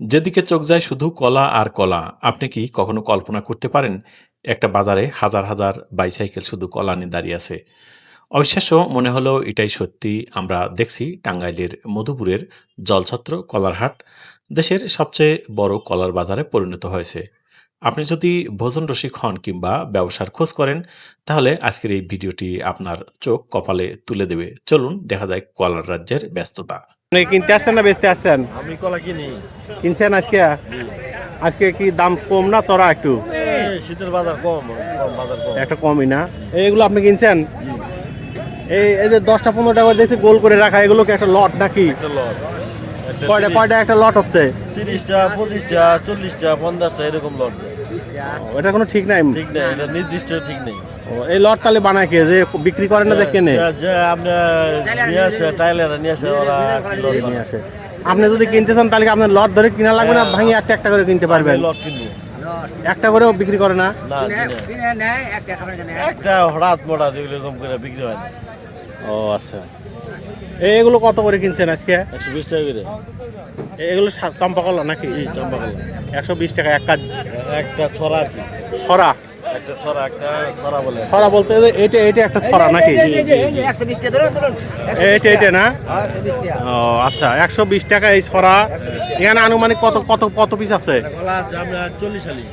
যেদিকে চোখ যায় শুধু কলা আর কলা, আপনি কি কখনো কল্পনা করতে পারেন, একটা বাজারে হাজার হাজার বাইসাইকেল শুধু কলা নিয়ে দাঁড়িয়ে আছে? অবিশ্বাস্য মনে হলো এটাই সত্যি, আমরা দেখছি টাঙ্গাইলের মধুপুরের জলছত্র কলারহাট, দেশের সবচেয়ে বড় কলার বাজারে পরিণত হয়েছে। আপনি যদি ভোজন রসিক হন কিংবা ব্যবসার খোঁজ করেন তাহলে আজকের এই ভিডিওটি আপনার চোখ কপালে তুলে দেবে। চলুন দেখা যায় কলার রাজ্যের ব্যস্ততা। আপনি কিনতে আসছেন না বেচতে আসছেন? আমি কলা কিনি। কিনছেন আজকে? আজকে কি দাম কম না চড়া একটু? শীতের বাজার কম কম বাজার কম। একটা কমই না। এইগুলো আপনি কিনছেন? এই এই যে দশটা পনেরোটা করে দেখছি গোল করে রাখা এগুলো কি একটা লট নাকি? কয়টা কয়টা একটা লট হচ্ছে? তিরিশটা পঁচিশটা চল্লিশটা পঞ্চাশটা এরকম লট। এটা কোনো ঠিক নাই? ঠিক নেই এটা নির্দিষ্ট ঠিক নেই। ও, এই লট তাহলে বানায় কে? যে বিক্রি করে না যে কেনে? যে- যে আপনার নিয়ে আসে টাইলাররা নিয়ে আসে ওরা নিয়ে আসে। আপনি যদি কিনতে চান তাহলে কি আপনার লট ধরে কিনা লাগবে না? ভাঙিয়ে একটা একটা করে কিনতে পারবেন। লট কিনবো। একটা করেও বিক্রি করে না? না একটা হঠাৎ মোটা যেগুলো এরকম করে বিক্রি হয় না। ও আচ্ছা। এগুলো কত করে কিনছেন আজকে? একশো বিশ টাকা করে। এগুলো চম্পা কলা নাকি? চম্পা কলা একশো বিশ টাকা এক কাজ। একটা ছড়া আর কি। ছড়া? একটা ছড়া একটা ছড়া বলে। ছড়া বলতে যে এটা এটা একটা ছড়া নাকি? এইটা এইটা না? ও আচ্ছা একশো বিশ টাকা এই ছড়া। এখানে আনুমানিক কত কত কত পিস আছে? চল্লিশ হালি।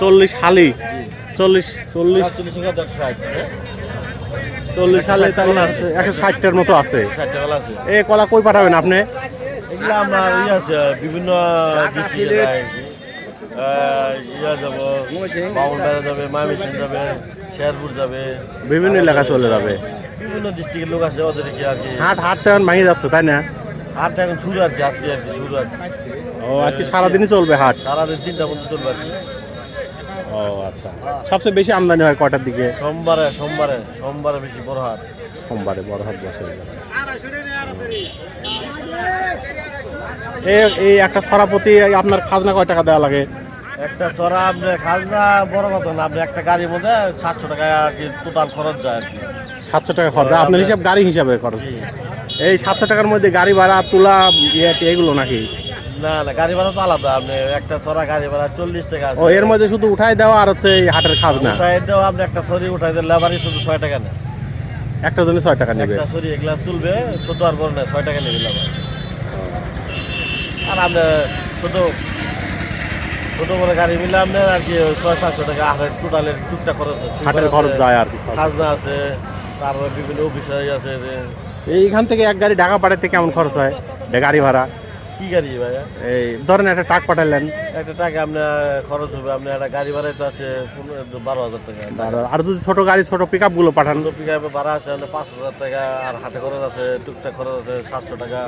চল্লিশ হালি? হালি তাহলে আছে একশো ষাটটার মতো আছে। টাকা কলা আছে। এই কলা কই পাঠাবেন আপনি? এগুলো আমার ইয়ে আছে বিভিন্ন ইয়া যাব বাউন্ডারে যাবে মায়ামিসিং যাবে শেরপুর যাবে। বিভিন্ন এলাকা চলে যাবে। বিভিন্ন ডিস্ট্রিক্টের লোক আছে ওদের কি আর কি। হাট হাট তো এখন ভেঙে যাচ্ছে তাই না? হাটটা এখন শুরু আর কি আজকে আর কি শুরু আর কি। ও আজকে সারাদিনই চলবে হাট? সারাদিন তিনটা পর্যন্ত চলবে আর কি। ও আচ্ছা। সবচেয়ে বেশি আমদানি হয় কটার দিকে? সোমবারে সোমবারে সোমবারে বেশি বড় হাট। সোমবারে বড় হাট বসে। এই এই একটা ছড়াপতি আপনার খাজনা কয় টাকা দেওয়া লাগে? একটা ছড়া আপনার খাজনা বড় কথা না আপনি একটা গাড়ির মধ্যে সাতশো টাকা আর কি টোটাল খরচ যায় আর কি। সাতশো টাকা খরচ আপনার হিসাব গাড়ি হিসাবে খরচ। এই সাতশো টাকার মধ্যে গাড়ি ভাড়া তোলা ইয়ে এগুলো নাকি? না না গাড়ি ভাড়া তো আলাদা আপনি একটা ছড়া গাড়ি ভাড়া চল্লিশ টাকা আছে। ও এর মধ্যে শুধু উঠাই দেওয়া আর হচ্ছে এই হাটের খাজনা? উঠাই দেওয়া আপনি একটা ছড়ি উঠাই দেন লেবারই শুধু ছয় টাকা নেয়। একটা জন্য ছয় টাকা নেবে? একটা ছড়ি এগুলা তুলবে ছোট আর বড় নেয় ছয় টাকা নেবে লেবার। আর আপনি ছোট ছোট বড় গাড়ি মিলে আপনার আর কি ছয় সাতশো টাকা হাটের টোটালের টুকটা খরচ। হাটের খরচ যায় আর কি খাজনা আছে তারপরে বিভিন্ন অফিস আছে এইখান থেকে এক গাড়ি ঢাকা পাড়াতে কেমন খরচ হয়? গাড়ি ভাড়া? কি গাড়ি ভাইয়া এই ধরেন একটা ট্রাক পাঠালেন একটা টাকা আপনার খরচ হবে আপনার একটা গাড়ি ভাড়াই তো আছে পনেরো বারো হাজার টাকা। আর- যদি ছোট গাড়ি ছোট পিকগুলো পাঠান পিকআপে ভাড়া আছে পাঁচ হাজার টাকা আর হাটে খরচ আছে টুকটাক খরচ আছে সাতশো টাকা।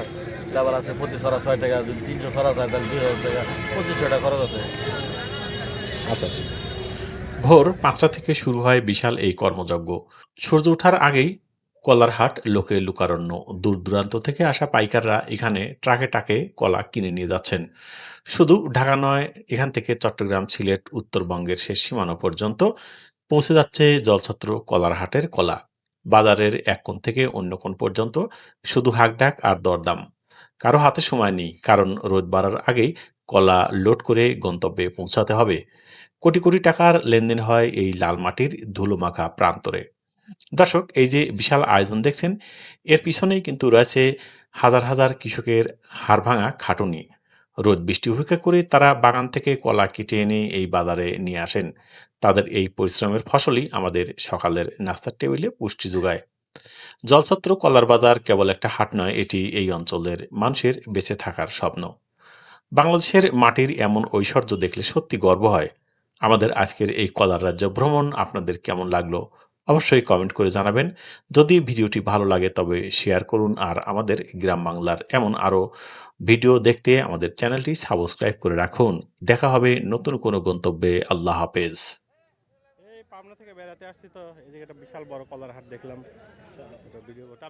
লেবার আছে প্রতি ছড়া ছয় টাকা যদি তিনশো ছড়া হয় তাহলে দুই হাজার টাকা পঁচিশশো টাকা খরচ আছে। আচ্ছা। ভোর পাঁচটা থেকে শুরু হয় বিশাল এই কর্মযজ্ঞ। সূর্য ওঠার আগেই কলারহাট লোকে লুকারণ্য। দূর দূরান্ত থেকে আসা পাইকাররা এখানে ট্রাকে টাকে কলা কিনে নিয়ে যাচ্ছেন। শুধু ঢাকা নয়, এখান থেকে চট্টগ্রাম, সিলেট, উত্তরবঙ্গের শেষ সীমানা পর্যন্ত পৌঁছে যাচ্ছে জলছত্র কলারহাটের কলা। বাজারের এক কোণ থেকে অন্য কোণ পর্যন্ত শুধু হাকডাক আর দরদাম। কারও হাতে সময় নেই, কারণ রোদ বাড়ার আগেই কলা লোড করে গন্তব্যে পৌঁছাতে হবে। কোটি কোটি টাকার লেনদেন হয় এই লাল মাটির ধুলোমাখা প্রান্তরে। দর্শক, এই যে বিশাল আয়োজন দেখছেন, এর পিছনেই কিন্তু রয়েছে হাজার হাজার কৃষকের হাড় ভাঙা খাটুনি। রোদ, বৃষ্টি উপেক্ষা করে তারা বাগান থেকে কলা কেটে এনে এই বাজারে নিয়ে আসেন। তাদের এই পরিশ্রমের ফসলই আমাদের সকালের নাস্তার টেবিলে পুষ্টি যোগায়। জলছত্র, কলার বাজার কেবল একটা হাট নয়, এটি এই অঞ্চলের মানুষের বেঁচে থাকার স্বপ্ন। বাংলাদেশের মাটির এমন ঐশ্বর্য দেখলে সত্যি গর্ব হয়। আমাদের আজকের এই কলার রাজ্য ভ্রমণ আপনাদের কেমন লাগল? অবশ্যই কমেন্ট করে জানাবেন। যদি ভিডিওটি ভালো লাগে তবে শেয়ার করুন আর আমাদের গ্রাম বাংলার এমন আরও ভিডিও দেখতে আমাদের চ্যানেলটি সাবস্ক্রাইব করে রাখুন। দেখা হবে নতুন কোনো গন্তব্যে। আল্লাহ হাফেজ। পাবনা থেকে বেড়াতে আসছি তো, এদিকে একটা বিশাল বড় কলার হাট দেখলাম।